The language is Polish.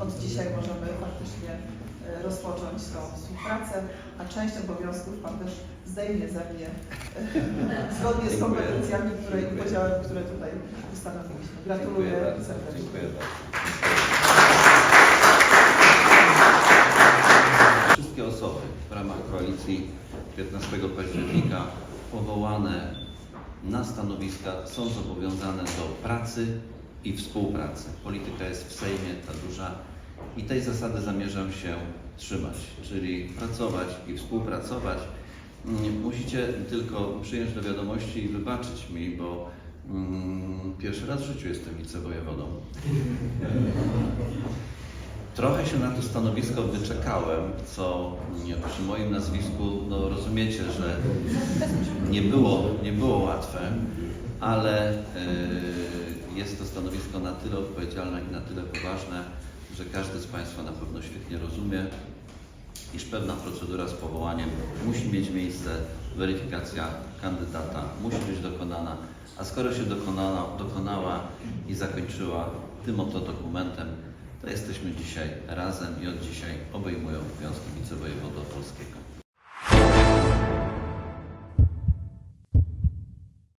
od dzisiaj możemy faktycznie e, rozpocząć tą współpracę, a część obowiązków Pan też zdejmie ze mnie e, zgodnie z kompetencjami które, i podziałem, które tutaj ustanowiliśmy. Gratuluję Dziękuję serdecznie. Dziękuję bardzo. Wszystkie osoby w ramach koalicji 15 października powołane na stanowiska są zobowiązane do pracy i współpracy. Polityka jest w Sejmie, ta duża i tej zasady zamierzam się trzymać, czyli pracować i współpracować. Mm, Musicie tylko przyjąć do wiadomości i wybaczyć mi, bo mm, pierwszy raz w życiu jestem wicewojewodą. Trochę się na to stanowisko wyczekałem, co przy moim nazwisku, no rozumiecie, że nie było, nie było łatwe, ale y, jest to stanowisko na tyle odpowiedzialne i na tyle poważne, że każdy z Państwa na pewno świetnie rozumie, iż pewna procedura z powołaniem musi mieć miejsce, weryfikacja kandydata musi być dokonana, a skoro się dokonana, dokonała i zakończyła tym oto dokumentem, to jesteśmy dzisiaj razem i od dzisiaj obejmują obowiązki wicewojewody opolskiego.